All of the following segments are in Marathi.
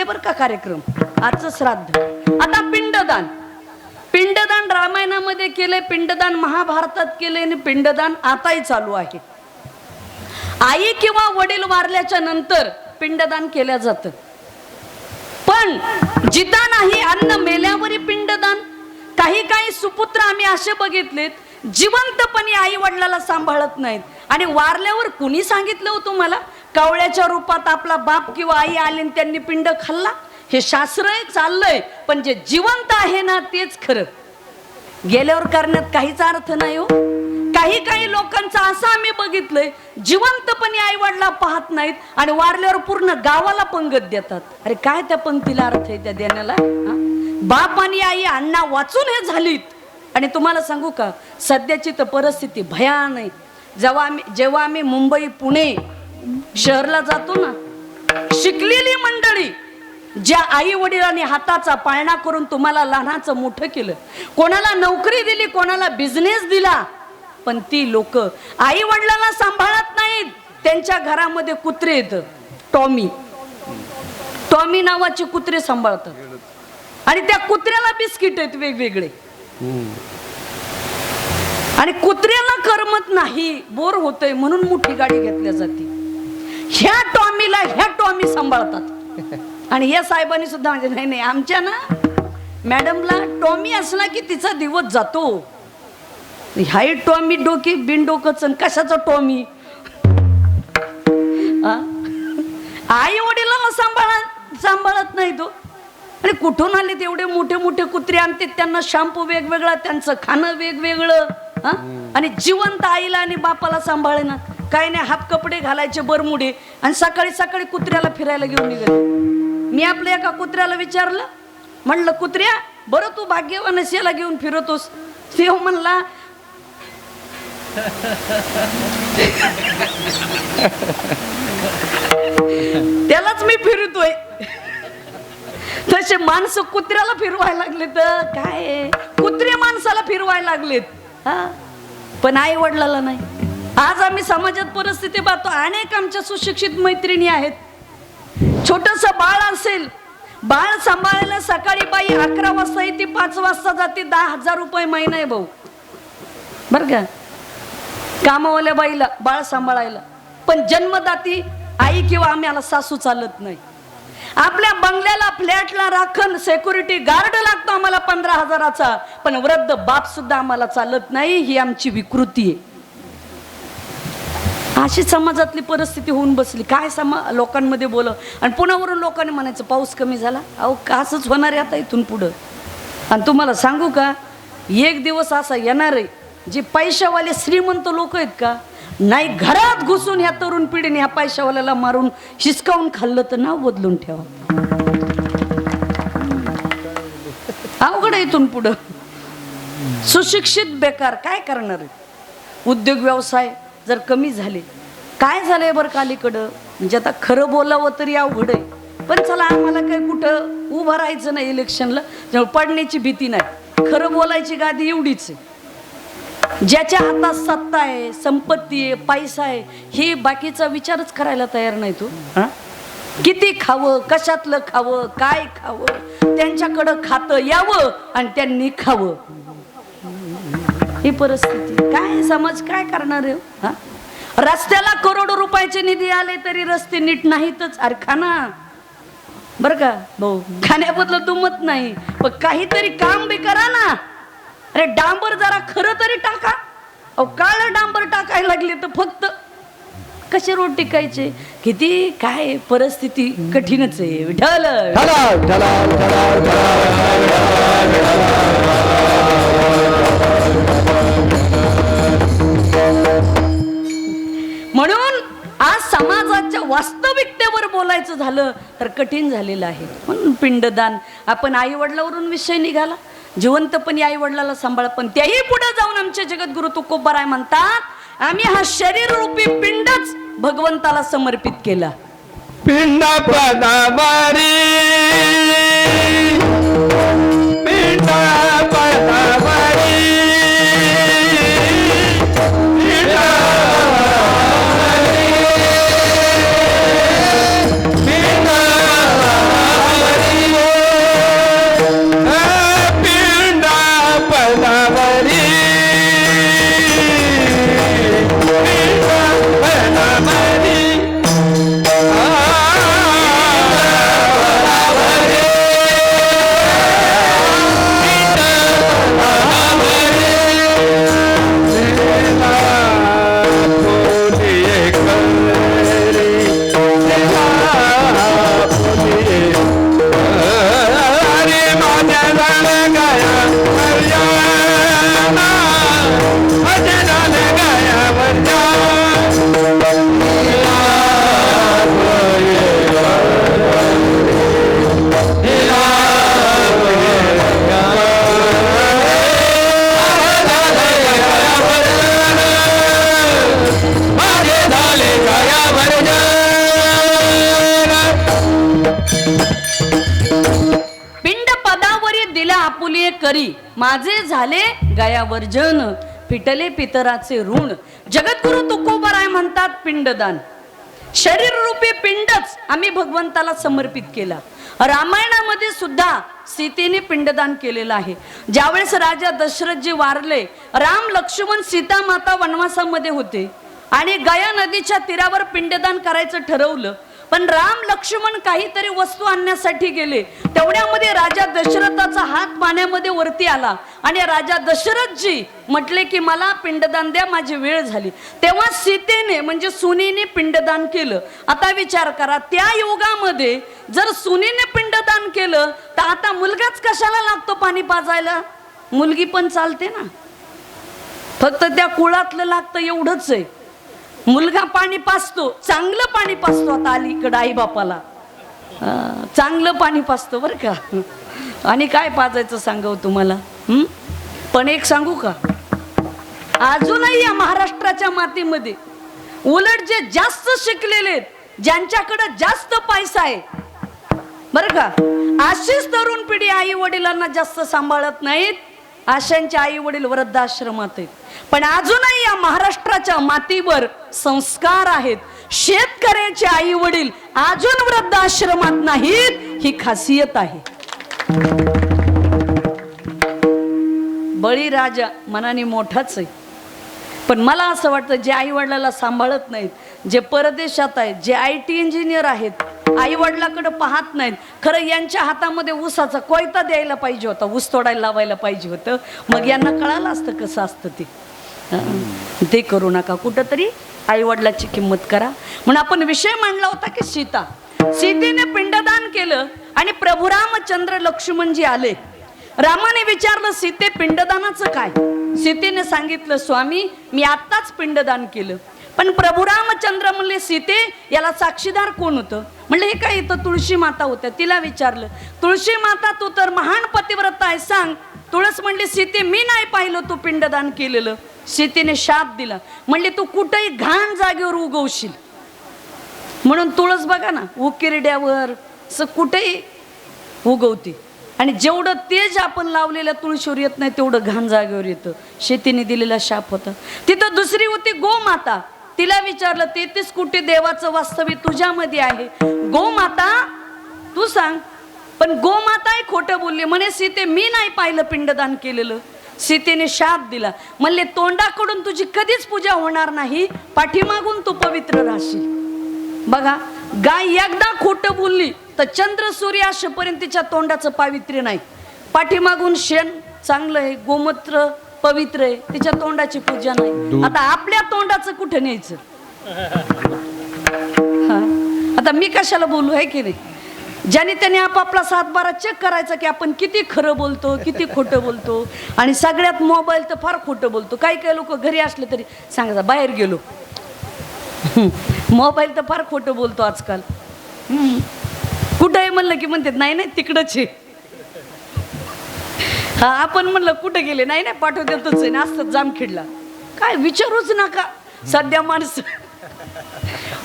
चालले बरं का कार्यक्रम? आजचं श्राद्ध. आता पिंडदान. पिंडदान रामायणामध्ये केले पिंडदान महाभारतात केले आणि पिंडदान आताही चालू आहे. आई किंवा वडील वारल्याच्या नंतर पिंडदान केलं जातं. पण जिता नाही अन्न मेल्यावरी पिंडदान. काही काही सुपुत्र आम्ही असे बघितलेत जिवंतपणे आई वडिलाला सांभाळत नाहीत. आणि वारल्यावर कुणी सांगितलं हो तुम्हाला? कावळ्याच्या रूपात आपला बाप किंवा आई आली आणि त्यांनी पिंड खाल्ला? हे शास्त्र एक चाललंय पण जे जिवंत आहे ना तेच खरं. गेल्यावर करण्यात काहीच अर्थ नाही हो. काही काही लोकांचं असं आम्ही बघितलंय जिवंतपणे आई वडिला पाहत नाहीत आणि वारल्यावर पूर्ण गावाला पंगत देतात. अरे काय त्या पंक्तीला अर्थ आहे त्या देण्याला? बाप आणि आई अण्णा वाचून हे झालीत. आणि तुम्हाला सांगू का सध्याची तर परिस्थिती भयान आहे. जेव्हा आम्ही जेव्हा आम्ही मुंबई पुणे शहरला जातो ना शिकलेली मंडळी ज्या आई वडिलांनी हाताचा पाळणा करून तुम्हाला लहानाचं मोठं केलं कोणाला नोकरी दिली कोणाला बिझनेस दिला पण ती लोक आई वडिलांना सांभाळत नाहीत. त्यांच्या घरामध्ये कुत्रे येत. टॉमी. टॉमी नावाचे कुत्रे सांभाळतात. आणि त्या कुत्र्याला बिस्किट आहेत वेगवेगळे. आणि कुत्र्याला करमत नाही बोर होतय म्हणून मोठी गाडी घेतल्या जाते. ह्या टॉमीला ह्या टॉमी सांभाळतात. आणि या साहेबांनी सुद्धा म्हणजे नाही नाही आमच्या ना मॅडमला टॉमी असला की तिचा दिवस जातो. हाय टॉमी डोकी बिन डोकंच कशाचं टॉमी? आई वडिलांना सांभाळा सांभाळत नाही तो. आणि कुठून आले तेवढे मोठे मोठे कुत्रे? आणते त्यांना शॅम्पू वेगवेगळा त्यांचं खाणं वेगवेगळं हा? आणि जिवंत आईला आणि बापाला सांभाळे ना काय नाही हात कपडे घालायचे बरमुडे आणि सकाळी सकाळी कुत्र्याला फिरायला घेऊन निघाले. मी आपल्या एका कुत्र्याला विचारलं म्हणलं कुत्र्या बरं तू भाग्यवान याला घेऊन फिरतोस. देव म्हणला त्यालाच मी फिरतोय. तसे माणसं कुत्र्याला फिरवायला लागले तर काय? कुत्रे माणसाला फिरवायला लागलेत. हा? पण आई वडिलाला नाही. आज आम्ही समाजात परिस्थिती पाहतो. अनेक आमच्या सुशिक्षित मैत्रिणी आहेत. छोटस बाळ असेल बाळ सांभाळायला सकाळी बाई अकरा वाजता येते पाच वाजता जाते दहा हजार रुपये महिना आहे भाऊ. बर का? कामावाल्या बाईला बाळ सांभाळायला. पण जन्मदाती आई किंवा आम्हाला सासू चालत नाही. आपल्या बंगल्याला फ्लॅटला राखण सेक्युरिटी गार्ड लागतो आम्हाला पंधरा हजाराचा. पण वृद्ध बाप सुद्धा आम्हाला चालत नाही ही आमची विकृती आहे. अशी समाजातली परिस्थिती होऊन बसली. काय समा लोकांमध्ये बोलं. आणि पुण्यावरून लोकांनी म्हणायचं पाऊस कमी झाला. अहो का असंच होणार आहे आता इथून पुढं? आणि तुम्हाला सांगू का एक दिवस असा येणार आहे जे पैशावाले श्रीमंत लोक आहेत का नाही घरात घुसून ह्या तरुण पिढीने ह्या पैशावाल्याला मारून हिसकावून खाल्लं तर नाव बदलून ठेवा. अवघड आहे इथून पुढं. सुशिक्षित बेकार काय करणार आहे? उद्योग व्यवसाय जर कमी झाले. काय झालंय बरं का अलीकडं? म्हणजे आता खरं बोलावं तरी अवघड आहे. पण चला आम्हाला काय कुठं उभं राहायचं नाही इलेक्शनला. त्यामुळे पडण्याची भीती नाही. खरं बोलायची गादी एवढीच आहे. ज्याच्या हातात सत्ता आहे संपत्ती आहे पैसा आहे हे बाकीचा विचारच करायला तयार नाही तो? किती खावं कशातलं खावं काय खावं त्यांच्याकडं खातं यावं आणि त्यांनी खावं. ही परिस्थिती काय समाज काय करणार आहे हो? हा? रस्त्याला करोडो रुपयाचे निधी आले तरी रस्ते नीट नाहीतच अरे खाना बर का भाऊ खाण्याबद्दल दुमत नाही पण काहीतरी काम बी करा ना अरे डांबर जरा खरं तरी टाका अहो काळ डांबर टाकायला लागले तर फक्त कसे रोड टिकायचे किती काय परिस्थिती कठीणच आहे विठ्ठल म्हणून आज समाजाच्या वास्तविकतेवर बोलायचं झालं तर कठीण झालेलं आहे. म्हणून पिंडदान आपण आई वडिलावरून विषय निघाला. जिवंतपणी आई वडिलाला सांभाळ पण त्याही पुढे जाऊन आमचे जगद्गुरु तुकोबराय म्हणतात आम्ही हा शरीर रूपी पिंडच भगवंताला समर्पित केला. पिंड पिंड वर्जन पिटले पितराचे ऋण. जगद्गुरु तुकोबराय म्हणतात पिंडदान. शरीर रूपी पिंडच आम्ही भगवंताला समर्पित केला. रामायणामध्ये सुद्धा सीतेने पिंडदान केलेलं आहे. ज्यावेळेस राजा दशरथजी वारले राम लक्ष्मण सीता माता वनवासामध्ये होते. आणि गया नदीच्या तीरावर पिंडदान करायचं ठरवलं पण राम लक्ष्मण काहीतरी वस्तू आणण्यासाठी गेले. तेवढ्यामध्ये राजा दशरथाचा हात पाण्यामध्ये वरती आला. आणि राजा दशरथजी म्हटले की मला पिंडदान द्या माझी वेळ झाली. तेव्हा सीतेने म्हणजे सुनीने पिंडदान केलं. आता विचार करा त्या योगामध्ये जर सुनीने पिंडदान केलं तर आता मुलगाच कशाला लागतो पाणी पाजायला? मुलगी पण चालते ना. फक्त त्या कुळातलं लागतं एवढंच आहे. मुलगा पाणी पाचतो चांगलं पाणी पाचतो आता अलीकडं आई बापाला चांगलं पाणी पाचतो बरं का. आणि काय पाजायचं सांगव तुम्हाला? पण एक सांगू का? अजूनही या महाराष्ट्राच्या मातीमध्ये उलट जे जास्त शिकलेले आहेत ज्यांच्याकडे जास्त पैसा आहे बरं का? अशीच तरुण पिढी आई वडिलांना जास्त सांभाळत नाहीत. आशांचे आई वडील वृद्धाश्रमात आहेत. पण अजूनही या महाराष्ट्राच्या मातीवर संस्कार आहेत. शेतकऱ्याचे आई वडील अजून वृद्धाश्रमात नाहीत ही खासियत आहे. बळीराजा मनाने मोठाच आहे. पण मला असं वाटतं जे आई वडिलाला सांभाळत नाहीत जे परदेशात आहेत जे आय टी इंजिनियर आहेत आई वडिलाकडे पाहत नाहीत. खरं यांच्या हातामध्ये ऊसाचा कोयता द्यायला पाहिजे होता ऊस तोडायला लावायला पाहिजे होतं. मग यांना कळालं असतं कसं असतं ते. ते करू नका. कुठंतरी आई वडिलाची किंमत करा. म्हणून आपण विषय मांडला होता की सीता. सीतेने पिंडदान केलं आणि प्रभू रामचंद्र लक्ष्मणजी आले. रामाने विचारलं सीते पिंडदानाचं काय? सीतेने सांगितलं स्वामी मी आत्ताच पिंडदान केलं. पण प्रभू रामचंद्र म्हणले सीते याला साक्षीदार कोण होतं? म्हणलं हे काय इथं तुळशी माता होत्या? तिला विचारलं तुळशी माता तू तर महान पतिव्रता आहे सांग. तुळस म्हणली सीते मी नाही पाहिलं तू पिंडदान केलेलं. सीतेने शाप दिला म्हणले तू कुठेही घाण जागेवर उगवशील. म्हणून तुळस बघा ना उकिरड्यावर असं कुठेही उगवते. आणि जेवढं तेज आपण लावलेल्या तुळशीवर येत नाही तेवढं घाण जागेवर येतं. शेतीने दिलेला शाप होता. तिथं दुसरी होती गोमाता. तिला विचारलं तेहतीस कोटी देवाचं वास्तव्य तुझ्यामध्ये आहे. गोमाता तू सांग. पण गोमाताही खोटं बोलली. म्हणे सीते मी नाही पाहिलं पिंडदान केलेलं. सीतेने शाप दिला. म्हणले तोंडाकडून तुझी कधीच पूजा होणार नाही. पाठीमागून तू पवित्र राहशील. बघा गाय एकदा खोटं बोलली तर चंद्र सूर्य अशापर्यंत तिच्या तोंडाचं पावित्र्य नाही. पाठीमागून शेण चांगलं आहे गोमूत्र पवित्र आहे तिच्या तोंडाची पूजा नाही. आता आपल्या तोंडाचं कुठं न्यायचं. आता मी कशाला बोलू आहे की नाही? ज्याने त्याने आपापला सातबारा चेक करायचा की आपण किती खरं बोलतो किती खोटं बोलतो आणि सगळ्यात मोबाईल तर फार खोटं बोलतो. काही काही लोक घरी असले तरी सांगायचं बाहेर गेलो. मोबाईल तर फार खोटं बोलतो आजकाल. हम्म. कुठं आहे म्हणलं की म्हणतात नाही नाही तिकडंच आहे. हा आपण म्हणलं कुठं गेले? नाही नाही पाठव देतच आहे ना जामखिडला जामखेडला. काय विचारूच नका. सध्या माणसं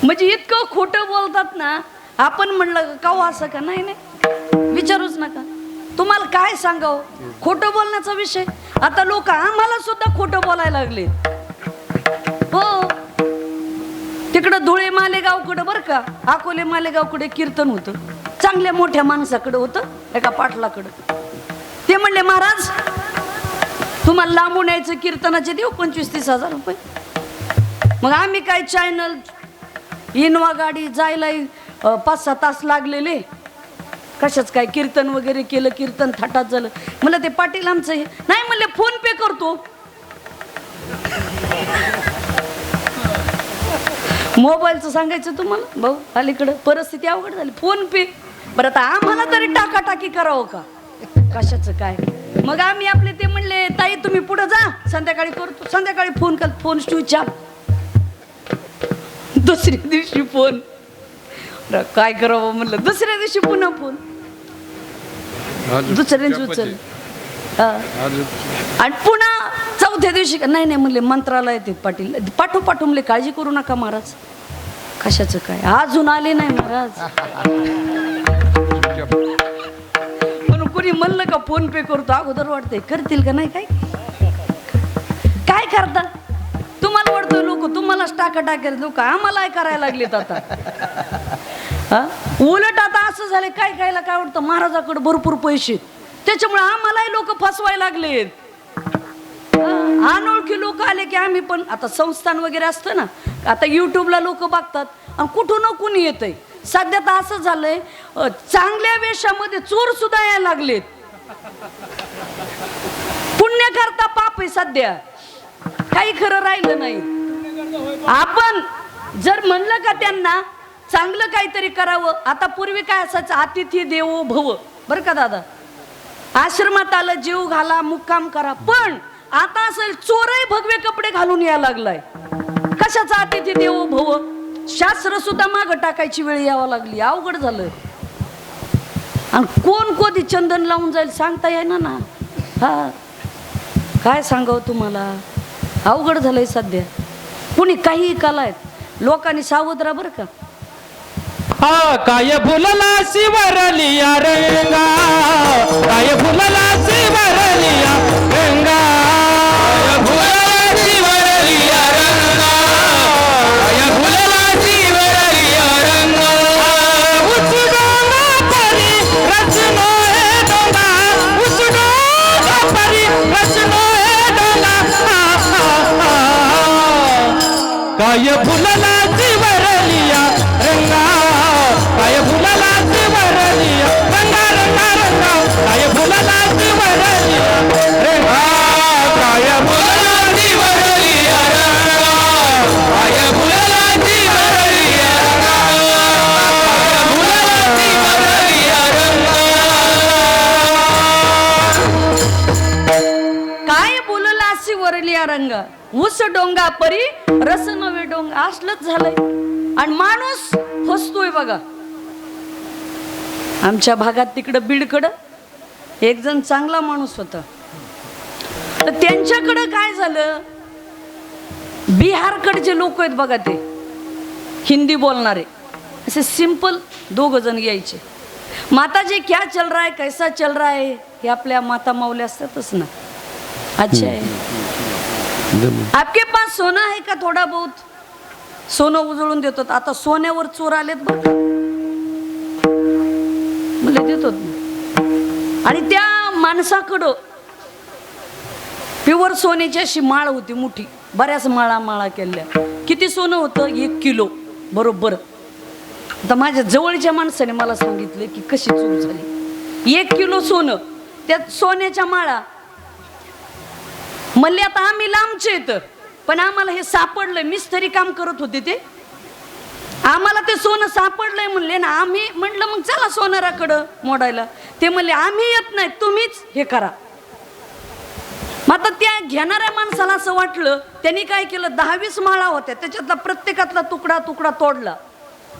म्हणजे इतकं खोटं बोलतात ना आपण म्हणलं का हो असं का? नाही नाही. विचारूच नका. तुम्हाला काय सांगावं? खोटं बोलण्याचा विषय. आता लोक आम्हाला सुद्धा खोटं बोलायला लागले हो. तिकडं धुळे मालेगावकडं बरं का? अकोले मालेगावकडे कीर्तन होतं. चांगल्या मोठ्या माणसाकडं होतं एका पाटलाकडं. ते म्हणले महाराज तुम्हाला लांबून यायचं कीर्तनाचे देऊ पंचवीस तीस हजार रुपये. मग आम्ही काय चॅनल इनोवा गाडी जायला पाच सहा तास लागलेले. कशाच काय कीर्तन वगैरे केलं कीर्तन थाटात झालं. म्हणलं ते पाटील आमचं हे. नाही म्हणले फोन पे करतो. मोबाईलचं सांगायचं तुम्हाला? भाऊ अलीकडं परिस्थिती अवघड झाली. PhonePe. बरं आता आम्हाला तरी टाकाटाकी करावं का? कशाचं काय? मग आम्ही आपले ते म्हणले ताई तुम्ही पुढे जा. संध्याकाळी करतो संध्याकाळी फोन कर. फोन स्विच दुसऱ्या दिवशी फोन काय करावं म्हणलं? दुसऱ्या दिवशी पुन्हा फोन दुसऱ्या उचल. आणि पुन्हा चौथ्या दिवशी का नाही नाही म्हणले मंत्रालयात आहेत पाटील. पाठव पाठव म्हणले काळजी करू नका महाराज. कशाचं काय? अजून आले नाही महाराज. कोणी म्हणलं का फोन पे करतो अगोदर वाटतंय करतील का? नाही काय? काय करता? तुम्हाला वाटतं लोक तुम्हालाच टाका टाकेल लोक. आम्हाला करायला लागलेत आता? उलट आता असं झालं काय कायला काय वाटतं महाराजाकडे भरपूर पैसे त्याच्यामुळे आम्हालाही लोक फसवायला लागलेत. अनोळखी लोक आले की आम्ही पण. आता संस्थान वगैरे असतं ना आता युट्यूबला लोक बघतात. आणि कुठून कुणी येतंय. सध्या तर असं झालंय चांगल्या वेशामध्ये चोर सुद्धा यायला लागलेत. पुण्य करता पाप आहे सध्या. काही खरं राहिलं नाही. आपण जर म्हणलं का त्यांना चांगलं काहीतरी करावं आता पूर्वी काय असायचं? अतिथी देवो भव. बरं का दादा? आश्रमात आलं जीव घाला मुक्काम करा. पण आता असेल चोरही भगवे कपडे घालून यायला लागलाय. कशाचा अतिथी देवो भव? शास्त्र सुद्धा मागं टाकायची वेळ यावं लागली. अवघड झालं. आणि कोण कोणी चंदन लावून जाईल सांगता येईना ना. हा. काय सांगावं तुम्हाला? अवघड झालंय सध्या. कुणी काही आहेत लोकांनी सावध राहा बरं का. हा काय फुलला शिवरलिया रंगा? काय फुलला शिवरलिया काय ऊस डोंगा परी रस नवे डोंगा असलंच झालंय. आणि माणूस फसतोय बघा. आमच्या भागात तिकडं बीडकडं एक जण चांगला माणूस होता. तर त्यांच्याकडं काय झालं? बिहारकडचे लोक आहेत बघा ते हिंदी बोलणारे असे सिंपल दोघ जण यायचे. माताजी क्या चल रहा है कैसा चल रहा है हे आपल्या माता माऊल्या असतातच ना. अच्छा आहे. आपके पास सोना आहे का थोडा बहुत? सोनं उजळून देतात आता सोन्यावर चोर आलेत बघ. म्हणजे देतो आणि त्या माणसाकडं प्युअर सोन्याची अशी माळ होती मोठी. बऱ्याच माळा माळा केल्या. किती सोनं होतं? एक किलो. बरोबर. आता माझ्या जवळच्या माणसाने मला सांगितलं की कशी चूक झाली. एक किलो सोनं. त्या सोन्याच्या माळा म्हणले आता आम्ही लांबचे येत पण आम्हाला हे सापडलंय. मिस्त्री काम करत होते ते. आम्हाला ते सोनं सापडलंय म्हणले ना आम्ही म्हटलं मग चला सोनाराकडं मोडायला. ते म्हणले आम्ही येत नाही तुम्हीच हे करा. मग आता त्या घेणाऱ्या माणसाला असं वाटलं त्यांनी काय केलं? दहावीस माळा होत्या. त्याच्यातला प्रत्येकातला तुकडा तुकडा तोडला.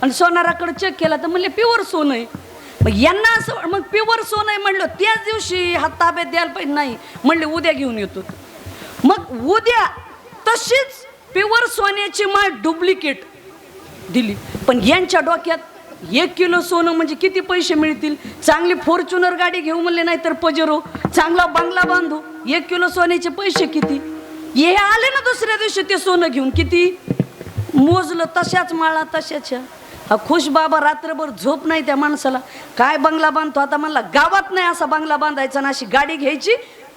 आणि सोनाराकडे चेक केला तर म्हणले प्युअर सोनं आहे. मग यांना असं मग प्युअर सोनं आहे म्हणलं त्याच दिवशी हात ताब्यात द्यायला पाहिजे. नाही. म्हणले उद्या घेऊन येतो. मग उद्या तशीच प्युअर सोन्याची माळ डुप्लिकेट दिली. पण यांच्या डोक्यात एक किलो सोनं म्हणजे किती पैसे मिळतील? चांगली फॉर्च्युनर गाडी घेऊ म्हणले नाही तर पजेरो चांगला बंगला बांधू. एक किलो सोन्याचे पैसे किती? हे आले ना दुसऱ्या दिवशी ते सोनं घेऊन. किती? मोजलं तशाच माळा तशाच्या. हा खुश बाबा रात्रभर झोप नाही त्या माणसाला. काय बंगला बांधतो? आता म्हणला गावात नाही असा बंगला बांधायचा ना अशी गाडी घ्यायची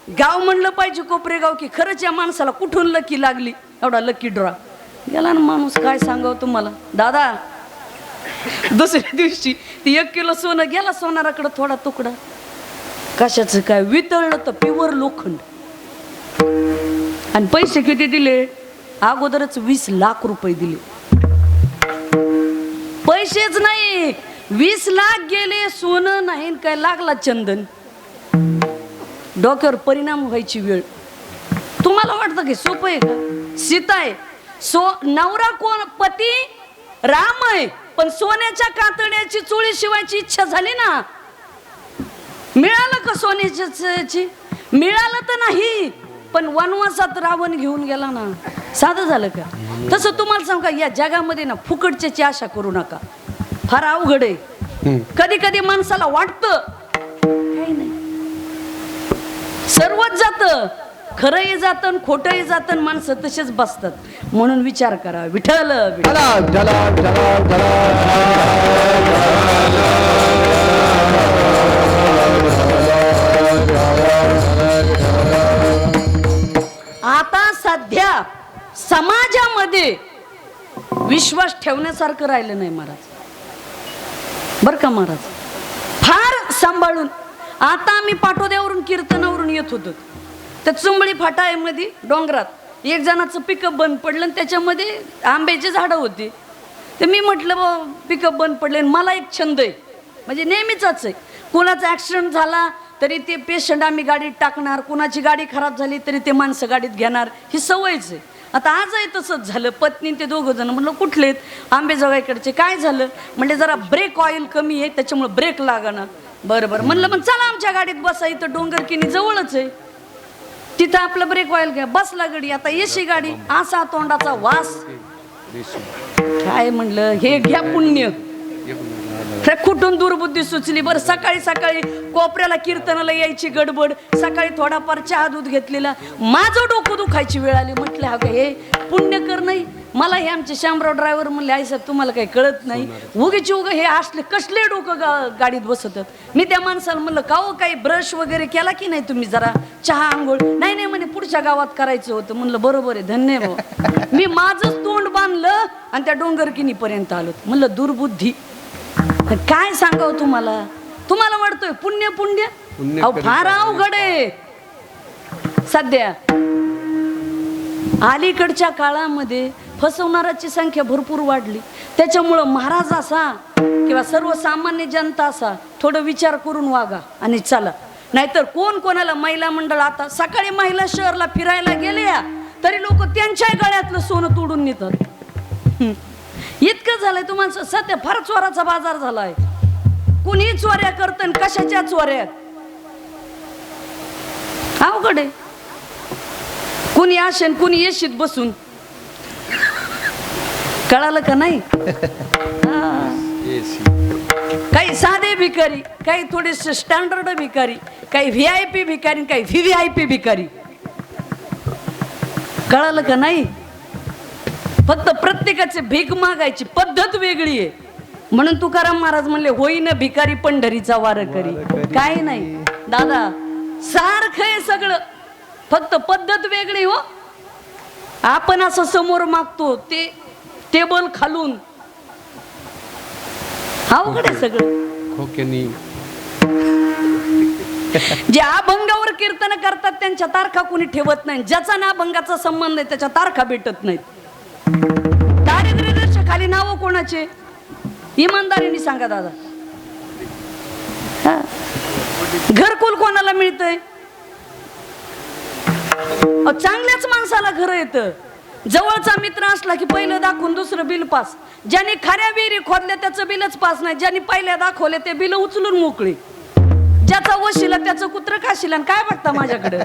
गाव म्हणलं पाहिजे कोपरे गाव की खरंच या माणसाला कुठून लकी लागली? एवढा लकी ड्रॉ गेला ना माणूस काय सांगावं तुम्हाला? दादा दुसऱ्या दिवशी ती एक किलो सोनं गेला सोनाराकडं थोडा तुकडा. कशाचं काय? वितळलं तर प्युअर लोखंड. आणि पैसे किती दिले? अगोदरच वीस लाख रुपये दिले. पैसेच नाही. वीस लाख गेले सोनं नाही काय लागला चंदन? डोक्यावर परिणाम व्हायची वेळ. तुम्हाला वाटतं की सोपं आहे का? सीता आहे. सो नवरा कोण? पती? राम आहे. पण सोन्याच्या कातड्याची चोळी शिवायची इच्छा झाली ना? मिळालं का सोन्याची मिळालं तर नाही. पण वनवासात रावण घेऊन गेला ना? साधं झालं का? तसं तुम्हाला सांगू का या जगामध्ये ना फुकटच्याची आशा करू नका. फार अवघड आहे. कधी कधी माणसाला वाटतं सर्वच जातं. खरंही जातं खोटंही जातं माणसं तसेच बसतात. म्हणून विचार करा. चला आता सध्या समाजामध्ये विश्वास ठेवण्यासारखं राहिलं नाही महाराज. बर का महाराज? फार सांभाळून आता आम्ही पाठोद्यावरून कीर्तनावरून येत होतो. त्या चुंबळी फाटा आहे मध्ये डोंगरात एक जणाचं पिकअप बंद पडलं आणि त्याच्यामध्ये आंब्याची झाडं होती. तर मी म्हटलं पिकअप बंद पडले आणि मला एक छंद आहे. म्हणजे नेहमीचाच आहे. कुणाचा ॲक्सिडेंट झाला तरी ते पेशंट आम्ही गाडीत टाकणार कुणाची गाडी खराब झाली तरी ते माणसं गाडीत घेणार ही सवयच आहे. आता आजही तसंच झालं. पत्नी ते दोघं जण म्हटलं कुठले आहेत आंबेजोगाईकडचे काय झालं? म्हणजे जरा ब्रेक ऑइल कमी आहे त्याच्यामुळे ब्रेक लागणार बरं बरं. म्हणलं मग चला आमच्या गाडीत बसा इथं डोंगर किनी जवळच आहे. तिथं आपलं ब्रेक ऑइल घ्या. बसला गाडी आता येशी गाडी असा तोंडाचा वास. काय म्हणलं हे घ्या पुण्य. हे कुठून दुर्बुद्धी सुचली? बरं सकाळी सकाळी कोपऱ्याला कीर्तनाला यायची गडबड. सकाळी थोडाफार चहा दूध घेतलेला. माझं डोकं दुखायची वेळ आली. म्हटलं हा काय हे पुण्य कर नाही. मला हे आमचे शामराव ड्रायव्हर म्हणले आई साहेब तुम्हाला काही कळत नाही. उगीची उग हे असले कसले डोकं गा गाडीत बसतात मी त्या माणसाला म्हणलं का हो काही ब्रश वगैरे केला की नाही तुम्ही जरा? चहा आंघोळ? नाही नाही म्हणे पुढच्या गावात करायचं होतं. म्हणलं बरोबर आहे धन्य मी माझंच तोंड बांधलं आणि त्या डोंगरकिनीपर्यंत आलो. म्हणलं दुर्बुद्धी काय सांगाव तुम्हाला? तुम्हाला वाटतोय पुण्य पुण्य? अहो फार अवघड आहे. सध्या अलीकडच्या काळामध्ये फसवणाराची संख्या भरपूर वाढली. त्याच्यामुळं महाराज असा किंवा सर्वसामान्य जनता असा थोडं विचार करून वागा आणि चला. नाहीतर कोण कोणाला महिला मंडळ आता सकाळी महिला शहरला फिरायला गेल्या तरी लोक त्यांच्या गळ्यातलं सोनं तोडून नेतात. इतकं झालंय तुम्हाला सध्या फार चोराचा बाजार झालाय. कुणी चोऱ्या करत कशाच्या चोऱ्यात अवघड आहे. कुणी आशेन कुणी येशीत बसून. कळालं का नाही. काही साधे भिकारी काही थोडेसे स्टँडर्ड भिकारी काही व्ही आय पी भिकारी काही व्ही व्ही आय पी भिकारी. कळालं का नाही? फक्त प्रत्येकाचे भीक मागायची पद्धत वेगळी आहे. म्हणून तुकाराम महाराज म्हणले होईन भिकारी पंढरीचा वार करी. काय नाही. दादा सारखं आहे सगळं. फक्त पद्धत वेगळी हो. आपण असं समोर मागतो ते टेबल खालून. अवघड आहे सगळं. जे अभंगावर कीर्तन करतात त्यांच्या तारखा कोणी ठेवत नाही. ज्याचा ना अभंगाचा संबंध आहे त्याच्या तारखा भेटत नाहीत. दारिद्र्य खाली नाव कोणाचे? इमानदारीने सांगा दादा. घरकुल कोणाला मिळतंय? चांगल्याच माणसाला घर येतं. जवळचा मित्र असला की पहिलं दाखवून दुसरं बिल पास. ज्याने खऱ्या विहिरी खोदल्या त्याचं बिलच पास नाही. ज्यांनी पहिल्या दाखवले ते बिल उचलून मोकळे. ज्याचा वशीला त्याचं कुत्र काशीला आणि काय बघता माझ्याकडे?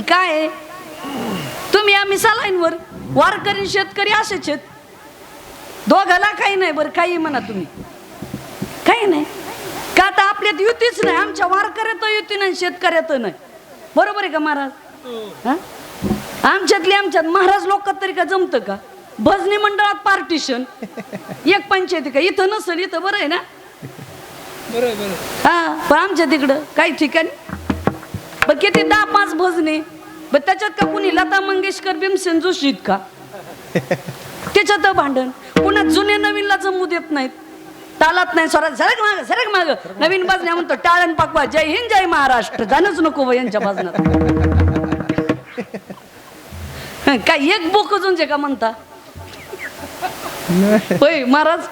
काय आहे? तुम्ही आम्ही सालाईनवर वारकरी शेतकरी असेच आहेत. दोघाला काही नाही बरं काही म्हणा तुम्ही. काही नाही. का आता आपल्यात युतीच नाही आमच्या वारकऱ्यात युती नाही शेतकऱ्यात नाही. बरोबर आहे का महाराज? हा? आमच्यातली आमच्यात महाराज लोकात तरी का जमतं का? भजनी मंडळात पार्टिशन. एक पंचायती का? इथं नसेल इथं बरं आहे ना? हा पण आमच्या तिकडं काही ठिकाणी. बरं किती दहा पाच भजने बर त्याच्यात का कुणी लता मंगेशकर भीमसेन जोशी आहेत का? त्याच्यात भांडण. पुन्हा जुने नवीनला जमू देत नाहीत. तालात नाही स्वरात सरक माग सरक माग. नवीन बाजण्या म्हणतो टाळण पाकवा जय हिंद जय महाराष्ट्र. जाणच नको यांच्या हं, काय एक बोक अजून जे का म्हणता? होय महाराज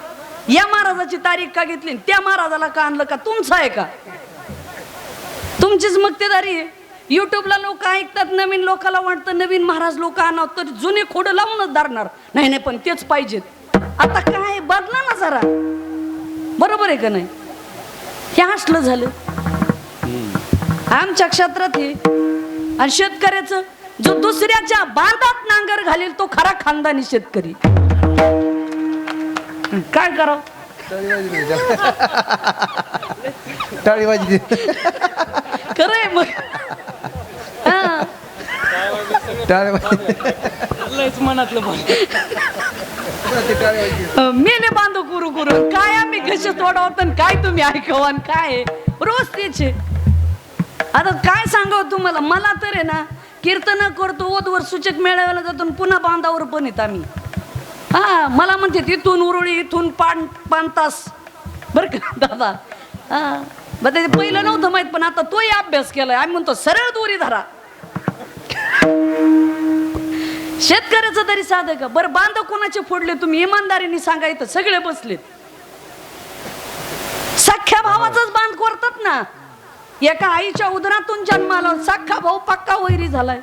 या महाराजाची तारीख का घेतली? त्या महाराजाला का आणलं का? तुमचं आहे का? तुमचीच मक्तेदारी आहे. युट्यूबला लोक ऐकतात नवीन लोकाला वाटतं नवीन महाराज लोक आणावं तर जुने खोडं लावूनच धरणार. नाही नाही पण तेच पाहिजेत. आता काय बदला ना जरा. बरोबर आहे का नाही? हे असलं झालं. आमच्या क्षेत्रात हे. आणि शेतकऱ्याचं जो दुसऱ्याच्या बांधात नांगर घालेल तो खरा खानदानी शेतकरी. काय करावं टाळी वाजली खरंय मग. लयच मनातलं बोल. मेले बांधव कुरू कुरू काय आम्ही घश तोडावत काय तुम्ही ऐकावं आणि काय आहे? रोज तेच. आहे. आता काय सांगावं तुम्हाला? मला तर आहे ना कीर्तन करतो ओदवर सूचक मेळाव्याला जातो आणि पुन्हा बांधावर पण येत आम्ही. हा मला म्हणते इथून उरुळी इथून पान पान तास बरं का दादा? हा. बरं ते पहिलं नव्हतं माहीत पण आता तोही अभ्यास केलाय. आम्ही म्हणतो सरळ दोरी धरा. शेतकऱ्याचं तरी साधं का? बरं बांध कोणाचे फोडले तुम्ही? इमानदारीने सांगायचं सगळे बसलेत. सख्या भावाचाच बांध करतात ना. एका आईच्या उदरातून जन्माला सख्खा भाऊ पक्का वैरी झालाय.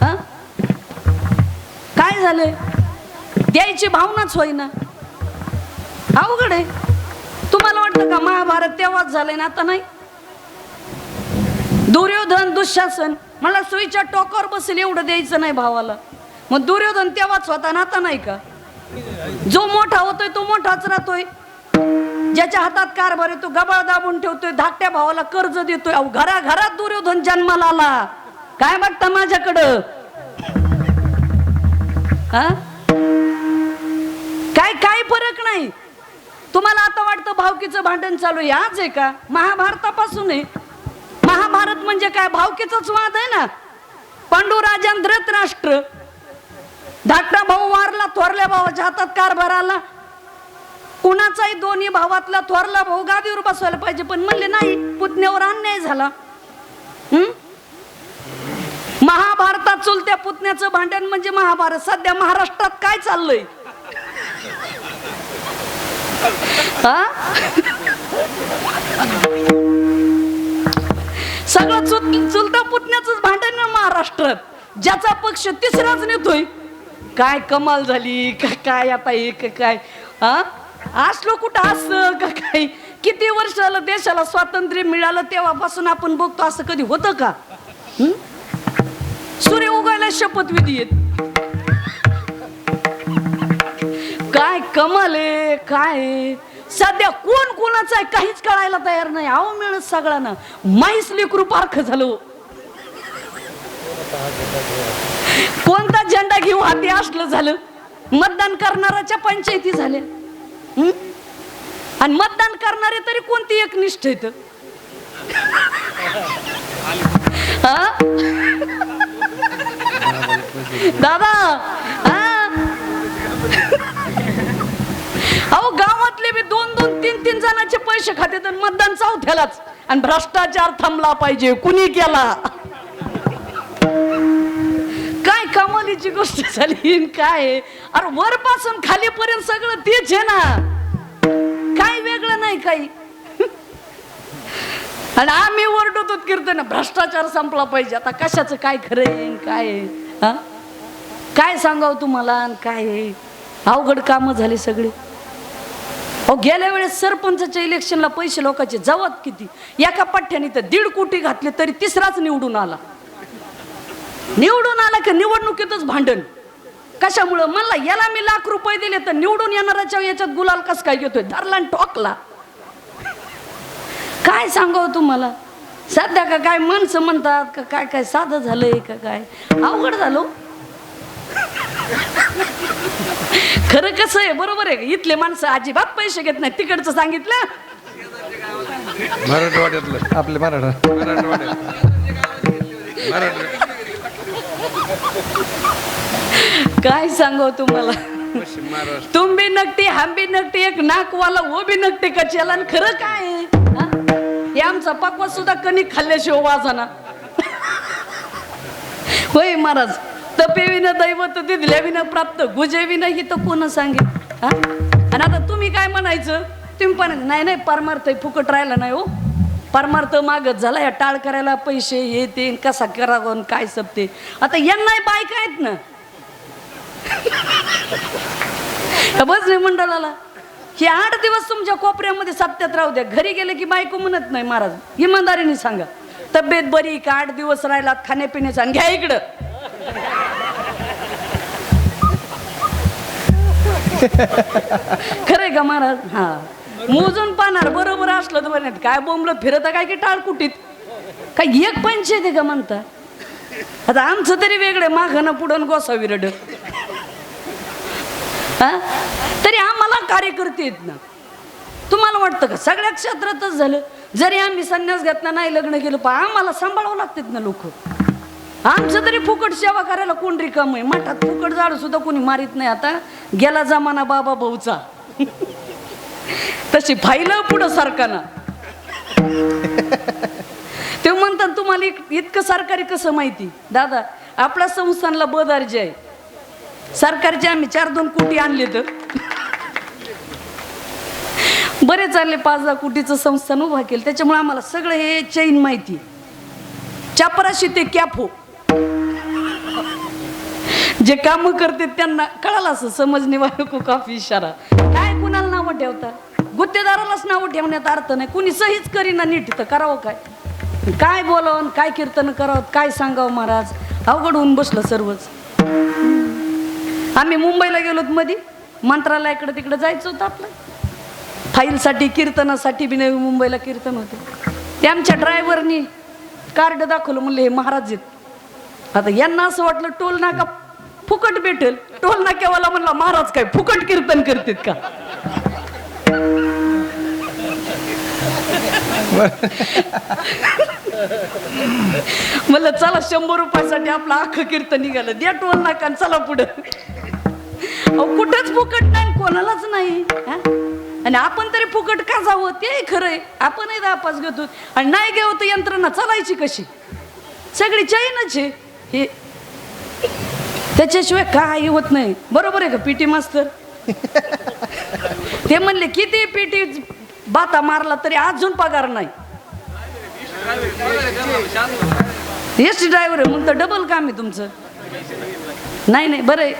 हा? काय झालंय? द्यायची भावनाच होईना. अवघड आहे. तुम्हाला वाटतं का महाभारत तेव्हाच झालंय ना आता नाही? दुर्योधन दुःशासन. मला सुईच्या टोकावर बसेल एवढं द्यायचं नाही भावाला. मग दुर्योधन तेव्हाच होता ना आता नाही का? जो मोठा होतोय तो मोठाच राहतोय. ज्याच्या हातात कारभार आहे तो गबाळ दाबून ठेवतोय धाकट्या भावाला कर्ज देतोय. अहो घरा घरात दुर्योधन जन्माला आला. काय बघता माझ्याकडं? हा? काय काय फरक नाही. तुम्हाला आता वाटतं भावकीचं भांडण चालू आहे? आज आहे का? महाभारतापासून आहे. महाभारत म्हणजे काय? भावकीचाच वाद आहे ना? पांडुराजान धृतराष्ट्र. धाकटा भाऊ वारला थोरल्या भावाच्या हातात कारभार आला. कुणाचाही दोन्ही भावातला थोरला भाऊ गादीवर बसवायला पाहिजे पण म्हणले नाही पुतण्यावर अन्याय झाला. महाभारतात चुलत्या पुतण्याचं भांडण म्हणजे महाभारत. सध्या महाराष्ट्रात काय चाललंय? हा? सगळं चुल चुलता पुतण्याच भांडण ना महाराष्ट्रात. ज्याचा पक्ष तिसराच नेतोय. काय कमाल झाली का काय आता एक का काय? हा? असलो कुठं असं का काय? किती वर्ष झालं देशाला स्वातंत्र्य मिळालं तेव्हापासून आपण बघतो असं कधी होतं का? हं? सूर्य उगायला शपथविधी येत काय कमाल आहे काय आहे? सध्या कोण कोणाचं आहे काहीच कळायला तयार नाही. आहो मिळत सगळ्यांना. माहीच लेकरू पारख झालो. कोणता झेंडा घेऊ हाती असलं झालं? मतदान करणाऱ्याच्या पंचायती झाल्या. आणि मतदान करणारे तरी कोणती एक निष्ठ येत दादा अहो गावातले बी दोन दोन तीन तीन जणांचे पैसे खाते तर मतदान चौथ्यालाच. आणि भ्रष्टाचार थांबला पाहिजे. कुणी केला? कमालीची गोष्ट झाली काय अरे वरपासून खालीपर्यंत सगळं तेच आहे ना. काय वेगळं नाही काही. आणि आम्ही ओरडतो कीर्तन भ्रष्टाचार संपला पाहिजे. आता कशाचं काय खरं काय हा? काय सांगावं तुम्हाला आणि काय अवघड कामं झाली सगळी. अहो गेल्या वेळेस सरपंचच्या इलेक्शनला पैसे लोकांचे जवत किती? एका पठ्ठ्याने तर दीड कोटी घातले तरी तिसराच निवडून आला. निवडून आला की निवडणुकीतच भांडण. कशामुळं? म्हणला याला मी लाख रुपये दिले तर निवडून येणाऱ्याच्या याच्यात गुलाल कस काय घेतोय? धरला आणि ठोकला. काय सांगावं तुम्हाला? सध्या का काय माणसं म्हणतात का काय काय साधं झालंय का काय? अवघड झालो खरं कसं आहे बरोबर आहे इथले माणसं अजिबात पैसे घेत नाही तिकडचं सांगितलं. मराठवाड्यातलं. आपले मराठा. मराठवाड्यात मराठवाड्यात काय सांगाव तुम्हाला? पश्चिम महाराष्ट्र. तुम भी नकटी हम भी नकटी एक नाकवाला वो भी नकटी कचेला आणि खरं काय? आहे? हा? हे आमचा पक्वा सुद्धा कणिक खाल्ल्याशिवाय वाजाना. होय महाराज तपेविन दैवत दिल्या विना प्राप्त गुजे विना ही तर कोण सांगेल? हा? आणि आता तुम्ही काय म्हणायचं? तुम्ही पण नाही नाही परमार्थ आहे, फुकट राहिला नाही हो. परमार्थ मागत झाला या टाळ करायला पैसे हे ते कसा करावं आणि काय सपते. आता यांना बायका आहेत ना. बस मी मंडळाला? हे आठ दिवस तुमच्या कोपऱ्यामध्ये सप्त्यात राहू द्या. घरी गेले की बायको म्हणत नाही महाराज. इमानदारीने सांगा. तब्येत बरी का? आठ दिवस राहिलात खाण्यापिणे आणि घ्या इकडं. खरंय का महाराज? हा. मोजून पाहणार बरोबर असलं तर बरं काय बोंबलं फिरत काय की टाळ कुटीत काय एक पंचायत आहे का म्हणता? आता आमचं तरी वेगळं माघानं पुढं गोसा विरड हा? तरी आम्हाला कार्यकर्ते आहेत ना. तुम्हाला वाटतं का? सगळ्या क्षेत्रातच झालं. जरी आम्ही संन्यास घेतला नाही लग्न केलं पण आम्हाला सांभाळावं लागतात ना लोक. आमचं तरी फुकट सेवा करायला कोण रिकाम आहे? मठात फुकट झाड सुद्धा कोणी मारित नाही आता. गेला जमाना बाबा भाऊचा. तशी फाईल पुढं सरकारनं ते म्हणतात तुम्हाला इतकं सरकारी कसं माहिती? दादा आपल्या संस्थानला बदार्ज आहे. सरकारचे आम्ही चार दोन कोटी आणले तर. बरे चालले पाच दहा कोटीचं संस्थान उभा केलं. त्याच्यामुळे आम्हाला सगळं हे चैन माहिती. चापराशी ते कॅफो हो. जे काम करते त्यांना कळालं असं समजणे वाळको काफी इशारा. काय नावं ठेवता. गुत्तेदारालाच नावं ठेवण्यात अर्थ नाही. कुणी सहीच करीना नीट तर करावं काय? काय बोलावं काय कीर्तन करावं काय सांगावं महाराज? अवघड होऊन बसलं सर्वच. आम्ही मुंबईला गेलोत मध्ये मंत्रालयाकडे तिकडे जायचं होतं आपलं. फाईलसाठी कीर्तनासाठी बी नवी मुंबईला कीर्तन होते. ते आमच्या ड्रायव्हरनी कार्ड दाखवलं म्हणले हे महाराज आहेत. आता यांना असं वाटलं टोल नाका फुकट भेटेल. टोल नाक्यावाला म्हणला महाराज काय फुकट कीर्तन करतात का? म्हणलं चला शंभर रुपयासाठी आपलं अख्खं कीर्तन निघालं. द्या टोल नाका चला पुढं. अहो कुठंच फुकट नाही कोणालाच नाही. हा? आणि आपण तरी फुकट का जावं? ते खरंय आपणही दापास घेतो. आणि नाही घेऊ तर यंत्रणा चालायची कशी? सगळी चैनच आहे. हे त्याच्याशिवाय काही होत नाही. बरोबर आहे का पीटी मास्तर? ते म्हणले किती पीटी बाता मारला तरी अजून पगार नाही. एस टी ड्रायव्हर आहे. मग तर डबल काम आहे तुमचं. नाही नाही बरं आहे.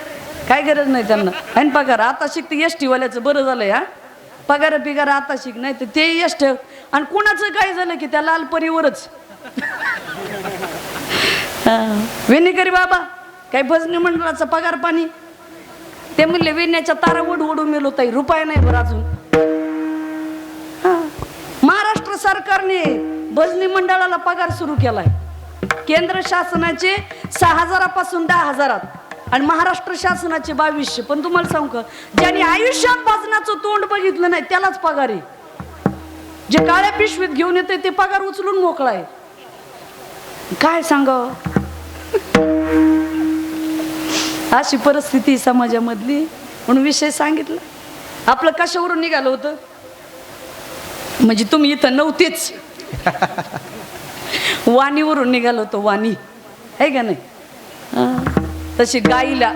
काय गरज नाही त्यांना. आणि पगार आता शिकते एस टीवाल्याचं बरं झालंय हा. पगार पिगार आता शिक नाही तर ते एस टी आणि कुणाचं काय झालं की त्या लालपरीवरच विनेकरी बाबा काय भजनी मंडळाचा पगार पाणी. ते म्हणले विण्याच्या तारा ओढ ओढू मेलो ताई रुपये नाही बरं अजून. सरकारने भजनी मंडळाला पगार सुरू केलाय. केंद्र शासनाचे सहा हजारापासून दहा हजारात आणि महाराष्ट्र शासनाचे बावीसशे. पण तुम्हाला सांगू का? ज्यांनी आयुष्यात भजनाचं तोंड बघितलं नाही त्यालाच पगार आहे. जे काळ्या पिशवीत घेऊन येते ते पगार उचलून मोकळा आहे काय सांगाव? अशी परिस्थिती समाजामधली. म्हणून विषय सांगितला. आपलं कशावरून निघालं होतं? म्हणजे तुम्ही इथं नव्हतेच. वाणीवरून निघालो होतो वाणी. आहे का नाही? तशी गाईला.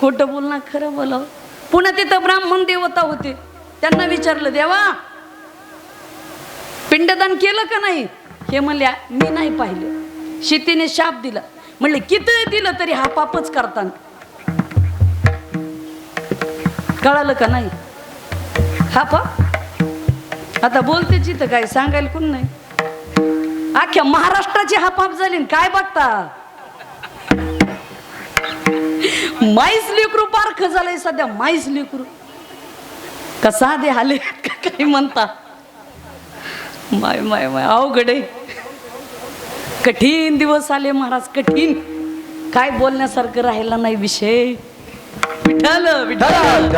खोटं बोलणार खरं बोलावं. पुन्हा तिथं ब्राह्मण देवता होते. त्यांना विचारलं देवा पिंडदान केलं का नाही? हे म्हणल्या मी नाही पाहिलं. शेतीने शाप दिला. म्हणले किती दिलं तरी हा पापच करताना. कळालं का नाही? हा पाप? आता बोलते चिथं काय सांगायला कोण नाही. अख्ख्या महाराष्ट्राची हापाप झाली काय बघता? माईस लेकरू पारख झालंय सध्या माईस लेकरू. कसा दे हाले काही म्हणता? माय माय माय अवघड आहे. कठीण दिवस आले महाराज कठीण. काय बोलण्यासारखं राहिला नाही विषय. विठ्ठल विठ्ठल.